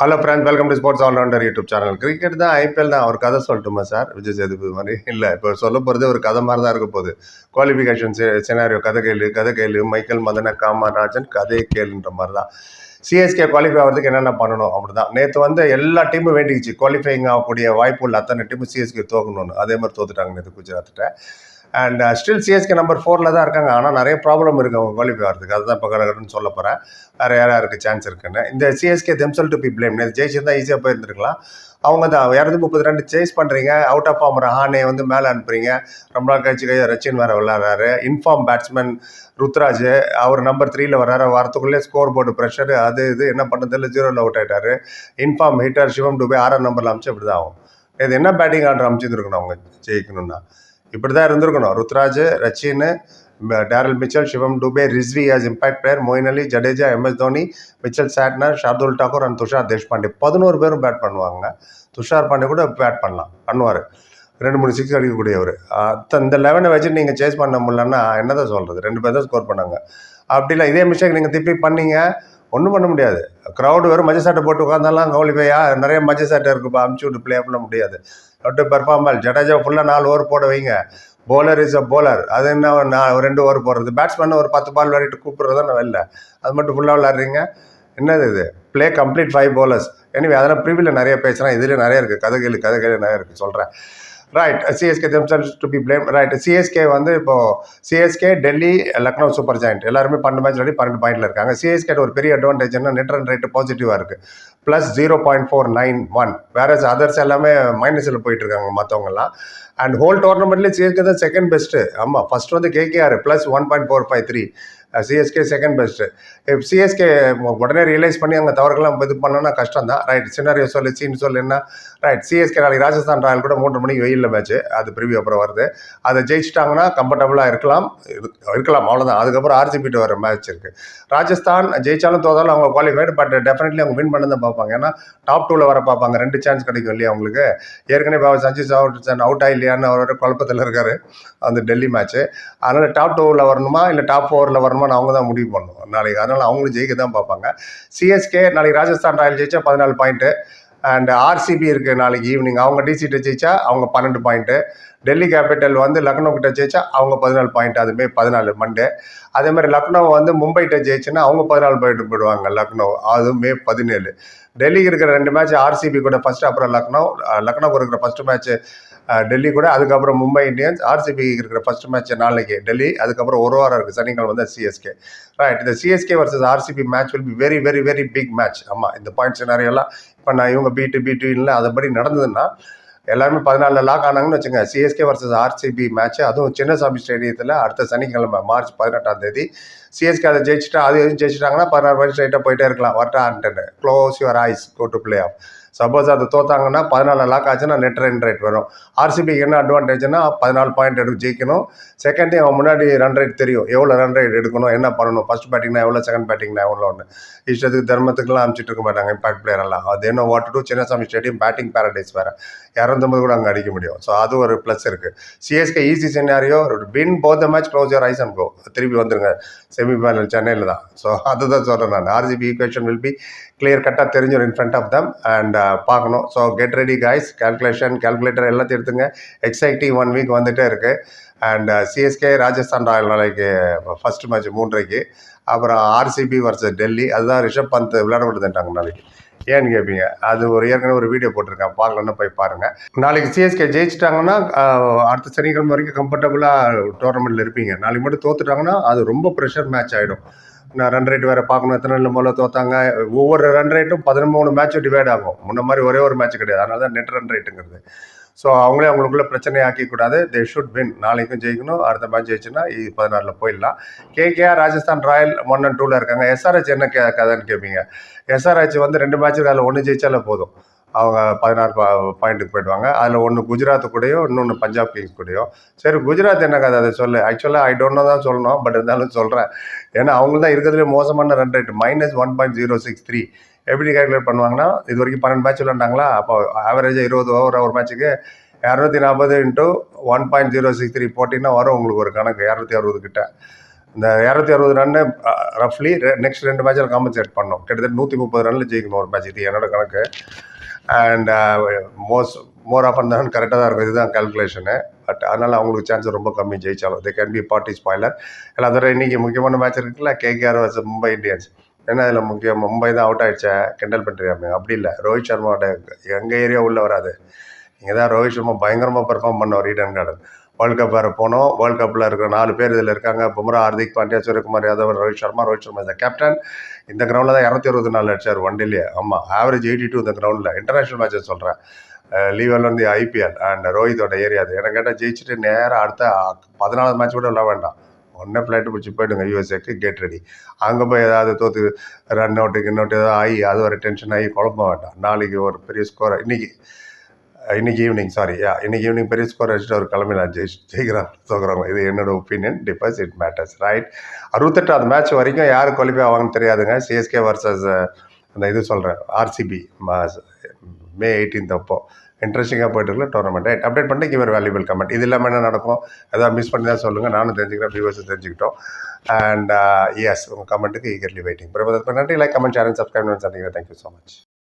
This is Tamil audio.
Hello friends welcome to sports allrounder YouTube channel cricket தான் ஐபிஎல் தான். ஒரு கதை சொல்லட்டுமா சார் விஜய் சேதுபதி மாதிரி? இல்லை இப்போ சொல்ல போகிறது ஒரு கதை மாதிரி தான் இருக்க போகுது. குவாலிஃபிகேஷன் சினாரியோ கதை கேளு கதை கேளு மைக்கேல் மதன காமராஜன் கதை கேளுன்ற மாதிரி தான். சிஎஸ்கே குவாலிஃபை ஆகிறதுக்கு என்னென்ன பண்ணணும் அப்படி தான் நேற்று வந்து எல்லா டீமும் வேண்டிக்கிச்சு. குவாலிஃபைங் ஆகக்கூடிய வாய்ப்பு உள்ள அத்தனை டீமும் சிஎஸ்கே தோக்கணும்னு. அதே மாதிரி தோத்துட்டாங்க நேற்று குஜராத்திட்ட அண்ட் ஸ்டில் சிஎஸ்கே நம்பர் ஃபோரில் தான் இருக்காங்க. ஆனால் நிறைய ப்ராப்ளம் இருக்குது அவங்க குவாலிஃபை ஆகிறதுக்கு அதுதான் இப்போ கடகடன்னு சொல்ல போகிறேன் வேறு யார் யாருக்கு சான்ஸ் இருக்குன்னு. இந்த CSK themselves to be blame நேற்று ஜெயிச்சிருந்தா ஈஸியாக போயிருந்துருக்கலாம். அவங்க தான். இரநூத்தி முப்பத்தி ரெண்டு சேஸ் பண்ணுறீங்க அவுட் ஆஃப் ஃபார்ம் ரஹானே வந்து மேலே அனுப்புறீங்க. ரொம்ப நாள் கழிச்சு கையை ரச்சின் வேறு விளாட்றாரு இன்ஃபார்ம் பேட்ஸ்மேன் ருத்ராஜ் அவர் நம்பர் த்ரீல வர்றாரு. வரத்துக்குள்ளே ஸ்கோர் போர்டு ப்ரெஷர் அது இது என்ன பண்ணுறதில்ல ஜீரோவில் அவுட் ஆகிட்டாரு இன்ஃபார்ம் ஹிட்டர் சிவம் டுபே ஆறாம் நம்பரில் அமிச்சு இப்படி தான் ஆகும். இது என்ன பேட்டிங் ஆர்டர் அமைச்சிருந்துருக்கணும் அவங்க ஜெயிக்கணும்னா? இப்படி தான் இருந்திருக்கணும். Ruturaj Rachin Daryl Mitchell Shivam Dube Rizvi as impact player Moeen Ali Jadeja MS Dhoni Mitchell Santner Shardul Thakur and Tushar Deshpande. பதினோரு பேரும் பேட் பண்ணுவாங்க. துஷார் பாண்டே கூட பேட் பண்ணலாம். பண்ணுவார். ரெண்டு மூணு சிக்ஸ் அடிக்கக்கூடியவர். அத்த இந்த லெவனை வச்சு நீங்கள் சேஸ் பண்ண முடியலன்னா என்ன தான் சொல்கிறது ரெண்டு பேர் தான் ஸ்கோர் பண்ணாங்க. அப்படி இல்லை இதே மிஸ்டேக் நீங்கள் திருப்பி பண்ணீங்க. ஒன்றும் பண்ண முடியாது. க்ரௌடு வெறும் மஞ்சள் சட்டை போட்டு உட்காந்தாலாம் கவலிப்பையா நிறைய மஞ்சள் சட்டை இருக்குப்பா அமுச்சு விட்டு ப்ளே பண்ண முடியாது. அவுட்டு பெர்ஃபார்மல் ஜடேஜா ஃபுல்லாக நாலு ஓவர் போட வைங்க. போலர் இஸ் அ போலர் அது என்ன நான் ரெண்டு ஓவர் போடுறது. பேட்ஸ்மேன் ஒரு பத்து பால் விளையாடிட்டு கூப்பிட்றது நான் வெளில அது மட்டும் ஃபுல்லாக விளாட்றீங்க என்னது இது? ப்ளே கம்ப்ளீட் ஃபைவ் போலர்ஸ் எனவே அதெல்லாம் ப்ரிவியில் நிறைய பேசுகிறேன் இதுலேயும் நிறைய இருக்குது கதைகள் கதைகள் நிறைய இருக்குது சொல்கிறேன் right CSK themselves to be blame right CSK வந்து இப்போது CSK Delhi Lucknow super giant எல்லாருமே பன்னெண்டு மேட்ச் ரெடி பன்னெண்டு பாயிண்டில் இருக்காங்க. சிஎஸ்கே ஒரு பெரிய அட்வான்டேஜ் என்ன? நெட் ரன் ரேட்டு பாசிட்டிவாக இருக்குது plus zero point four nine one வேற அதர்ஸ் எல்லாமே மைனஸில் போயிட்டுருக்காங்க மற்றவங்கலாம் அண்ட் ஹோல் டோர்னமெண்ட்லேயே சிஎஸ்கே தான் செகண்ட் பெஸ்ட்டு ஆமாம் ஃபர்ஸ்ட் வந்து KKR plus one point four five three CSK second best இப்போ சிஎஸ்கே உடனே ரியலைஸ் பண்ணி அங்கே தவறுகள்லாம் இது பண்ணோன்னா கஷ்டம் தான் ரைட் சின்னாரியோ சொல்லு சீன் சொல்லு என்ன? ரைட் சிஎஸ்கே நாளைக்கு ராஜஸ்தான் ராயல் கூட மூன்று மணிக்கு வெயிலில் மேட்ச் அது பிரிவியூ அப்புறம் வருது. அதை ஜெயிச்சிட்டாங்கன்னா கம்ஃபர்டபுளாக இருக்கலாம். இருக்கலாம் அவ்வளோதான் அதுக்கப்புறம் ஆர்சிபிட்டு வர மேட்ச் இருக்குது ராஜஸ்தான் ஜெயிச்சாலும் தோதாலும் அவங்க குவாலிஃபைடு பட் டெஃபினெட்லி அவங்க வின் பண்ண தான் பார்ப்பாங்க. ஏன்னா டாப் டூவில் வர பார்ப்பாங்க. ரெண்டு சான்ஸ் கிடைக்கும் இல்லையா அவங்களுக்கு? ஏற்கனவே பாபா சஞ்சு சாவன் அவுட் ஆகலையான்னு அவர் குழப்பத்தில் இருக்கார். அந்த டெல்லி மேட்ச்சு அதனால் டாப் டூவில் வரணுமா? இல்லை டாப் ஃபோரில் வரணுமான்னு அவங்க தான் முடிவு பண்ணணும். நாளைக்கு அதனால் அவங்களும் ஜெயிக்க தான் பார்ப்பாங்க சிஎஸ்கே நாளைக்கு ராஜஸ்தான் ராயல் ஜெயிச்சா பதினாலு பாயிண்ட்டு அண்ட் ஆர்சிபி இருக்குது நாளைக்கு ஈவினிங் அவங்க டிசிட்ட ஜெயிச்சா அவங்க பன்னெண்டு பாயிண்ட்டு டெல்லி கேபிட்டல் வந்து லக்னோ கிட்ட ஜெயிச்சா அவங்க பதினாலு பாயிண்ட் அதுமே பதினாலு மண்டே. அதே மாதிரி லக்னோ வந்து மும்பைகிட்ட ஜெயிச்சுன்னா அவங்க பதினாலு பாயிண்ட் போயிடுவாங்க லக்னோ. அது மே பதினேழு. டெல்லிக்கு இருக்கிற ரெண்டு மேட்ச் ஆர்சிபி கூட ஃபஸ்ட்டு அப்புறம் லக்னோ லக்னோக்கு இருக்கிற ஃபஸ்ட்டு மேட்ச் டெல்லி கூட அதுக்கப்புறம் மும்பை இந்தியன்ஸ் ஆர்சிபி இருக்கிற ஃபர்ஸ்ட் மேட்ச் நாளைக்கு டெல்லி அதுக்கப்புறம் ஒரு வாரம் இருக்குது சனிக்கிழமை வந்து சிஎஸ்கே ரைட் இந்த CSK versus RCB match will be very very very big match ஆமாம் இந்த பாயிண்ட் சினாரியெல்லாம் இப்போ நான் இவங்க பிடி பிட்டுன்னு அதபடி நடந்ததுன்னா எல்லாருமே பதினாலில் லாக் ஆனாங்கன்னு வச்சுங்க சிஎஸ்கே வர்சஸ் ஆர்சிபி மேட்ச் அதுவும் சின்னசாமி ஸ்டேடியத்தில் அடுத்த சனிக்கிழமை மார்ச் பதினெட்டாம் தேதி. சிஎஸ்கே அதை ஜெயிச்சிட்டா அது எதுவும் ஜெயிச்சிட்டாங்கன்னா பதினாறு வயசு ஸ்ட்ரைட்டாக போயிட்டே இருக்கலாம். வரட்டான்ட்டு close your eyes go to playoff suppose அது தோத்தாங்கன்னா பதினாலு லாக் ஆச்சுன்னா நெட் ரன் ரேட் வரும். ஆர்சிபிக்கு என்ன அட்வான்டேஜ்னா பதினாலு பாயிண்ட் எடுத்து ஜெயிக்கணும். செகண்ட் அவன் முன்னாடி ரன் ரேட் தெரியும். எவ்வளோ ரன் ரேட் எடுக்கணும் என்ன பண்ணணும்? ஃபர்ஸ்ட் பேட்டிங்னா எவ்வளோ செகண்ட் பேட்டிங்னா எவ்வளோன்னு இஷ்டத்துக்கு தர்மத்துக்குலாம் அனுப்பிச்சிட்டு இருக்க மாட்டாங்க இம்பாக்ட் பிளேயர் எல்லாம். அது என்ன what to Chinnaswamy stadium batting paradise வேறு. இரநூத்தம்பது கூட அங்கே அடிக்க முடியும். ஸோ அது ஒரு ப்ளஸ் இருக்குது CSK easy scenario win both the match close your eyes and go திருப்பி வந்துருங்க. செமிஃபைனல் சென்னையில் தான். ஸோ அதுதான் சொல்கிறேன் நான். RCB equation will be clear கட்டாக தெரிஞ்சிடும் in front of them and பார்க்கணும். So get ready guys calculation calculator எல்லாத்தையும் எடுத்துங்க. எக்ஸைட்டிங் ஒன் வீக் வந்துட்டே இருக்குது அண்ட் சிஎஸ்கே ராஜஸ்தான் ராயல் நாளைக்கு ஃபர்ஸ்ட் மேட்ச் மூன்றரைக்கு அப்புறம் ஆர்சிபி வர்சஸ் டெல்லி அதுதான் ரிஷப் பந்த் விளையாட விடுதுட்டாங்க நாளைக்கு. ஏன்னு கேட்பீங்க அது ஒரு ஏற்கனவே ஒரு வீடியோ போட்டிருக்கேன் பார்க்கலன்னு போய் பாருங்கள் நாளைக்கு சிஎஸ்கே ஜெயிச்சிட்டாங்கன்னா அடுத்த சனிக்கிழமை வரைக்கும் கம்ஃபர்டபுளாக டோர்னமெண்ட்டில் இருப்பீங்க. நாளைக்கு மட்டும் தோத்துட்டாங்கன்னா அது ரொம்ப ப்ரெஷர் மேட்ச் ஆகிடும் நான் ரன் ரேட் வேறு பார்க்கணும். எத்தனை நல்ல முதல்ல தோத்தாங்க? ஒவ்வொரு ரன் ரேட்டும் பதிமூணு மேட்ச் டிவைட் ஆகும். முன்ன மாதிரி ஒரே ஒரு மேட்ச் கிடையாது. அதனால தான் நெட் ரன் ரேட்டுங்கிறது ஸோ அவங்களே அவங்களுக்குள்ள பிரச்சனை ஆக்கிக்கூடாது. தே ஷுட் வின் நாளைக்கும் ஜெயிக்கணும். அடுத்த மேட்ச் ஜெயிச்சுன்னா இது பதினாறில் போயிடலாம். KKR Rajasthan royal one and டூவில் இருக்காங்க. எஸ்ஆர்ஹெச் என்ன கே கதைன்னு கேட்பீங்க எஸ்ஆர்ஹெச் வந்து ரெண்டு மேட்ச்சுக்கு அதில் ஒன்று ஜெயிச்சாலே போதும். அவங்க பதினாறு பா பாயிண்ட்டுக்கு போயிடுவாங்க. அதில் ஒன்று குஜராத் கூடயோ இன்னொன்று பஞ்சாப் கிங்ஸ் கூடயோ சரி குஜராத் என்ன கதை? அதை சொல்லு. ஆக்சுவலாக ஐ டோன்ட் நோ தான் சொல்லணும் பட் இருந்தாலும் சொல்கிறேன் ஏன்னா அவங்க தான் இருக்கிறதுலே மோசமான run rate minus one point zero six three எப்படி கால்குலேட் பண்ணுவாங்கன்னா இது வரைக்கும் பன்னெண்டு மேட்ச் விளாண்டாங்களா அப்போ ஆவரேஜாக இருபது ஓவர் ஒரு மேட்ச்சுக்கு இரநூத்தி நாற்பது into one point zero six three போட்டிங்கன்னா வரும் உங்களுக்கு ஒரு கணக்கு இரநூத்தி அறுபது கிட்ட. இந்த இரநூத்தி அறுபது ரன்னு ரஃப்லி நெக்ஸ்ட் ரெண்டு மேட்சில் காம்பன்சேட் பண்ணோம் கிட்டத்தட்ட நூற்றி முப்பது ரன்னில் ஜெயிக்கணும் ஒரு மேட்ச் இது என்னோட கணக்கு. அண்ட் மோஸ்ட் மோர் ஆஃப் தான் கரெக்டாக தான் இருக்கும். இதுதான் கல்குலேஷனு பட் அதனால் அவங்களுக்கு சான்ஸ் ரொம்ப கம்மி ஜெயிச்சாலும். They can be party spoiler எல்லா தடவை இன்றைக்கி முக்கியமான மேட்ச் இருக்குல்ல கேகேஆர் வர்ஸ் மும்பை இந்தியன்ஸ் ஏன்னா அதில் முக்கியம் மும்பை தான் அவுட் ஆகிடுச்சா கிண்டல் பண்ணுறியாமே அப்படி இல்லை. ரோஹித் சர்மாவோட எங்கள் ஏரியா உள்ளே வராது. இங்கே தான் ரோஹித் சர்மா பயங்கரமாக பெர்ஃபார்ம் பண்ணோம் ஈடன் கார்டன் வேர்ல்ட் கப் வேறு போனோம். வேர்ல்ட் கப்பில் இருக்கிற நாலு பேர் இதில் இருக்காங்க. பும்ரா ஹார்திக் பாண்டியா சூரியகுமார் யாதவ் ரோஹித் சர்மா. ரோஹித் சர்மா இந்த கேப்டன் இந்த கிரவுண்டில் தான் இரநூத்தி இருபத்தி நாலு அடிச்சார் ஒன் டேலேயே ஆமாம் ஆவரேஜ் எயிட்டி டூ இந்த கிரவுண்டில் இன்டர்நேஷனல் மேட்சஸ் சொல்கிறேன் லீவல் வந்து ஐபிஎல் அண்ட் ரோஹித்தோட ஏரியா அது. எனக்கு கேட்டால் ஜெயிச்சுட்டு நேராக அடுத்த பதினாலு மேட்ச் கூட விளாட வேண்டாம். ஒன்றே ஃப்ளைட்டு பிடிச்சி போயிடுங்க யூஎஸ்ஏக்கு கேட் ரெடி அங்கே போய் ஏதாவது தோற்று ரன் அவுட்டு கின் அவுட்டு ஏதாவது ஆகி அது ஒரு டென்ஷன் ஆகி குழப்ப வேண்டாம். நாளைக்கு ஒரு பெரிய ஸ்கோர் இன்றைக்கி இன்னைக்கு ஈவினிங் சாரி யா இன்னைக்கு ஈவினிங் பெரிய ஸ்கோர் அடிச்சுட்டு ஒரு கிளம்பி நான் ஜெயிச்சு ஜெயிக்கிறாங்க தோக்குறாங்க இது என்னோட opinion differs it matters right அறுபத்தெட்டாவது match வரைக்கும் யார் குவாலிஃபை ஆவாங்கன்னு தெரியாதுங்க. சிஎஸ்கே வர்சஸ் அந்த இது சொல்கிறேன் ஆர்சிபி மே எயிட்டீன்த் அப்போ. இன்ட்ரெஸ்டிங்காக போயிட்டு இருக்க டோர்னமெண்ட் அப்டேட் பண்ணி இவர் வேல்யூபிள் கமெண்ட் இது இல்லாமல் என்ன நடக்கும்? எதாவது மிஸ் பண்ணி தான் சொல்லுங்கள் நானும் தெரிஞ்சுக்கிறேன் வியூவர்ஸும் தெரிஞ்சுக்கிட்டோம். அண்ட் எஸ் உங்கள் கமெண்ட்டுக்கு ஈகர்லி வெயிட்டிங் பிரபதற்கு நன்றி. லைக் கமெண்ட் சேனல் சப்ஸ்கிரைப் பண்ணி சந்திக்கிறேன். Thank you so much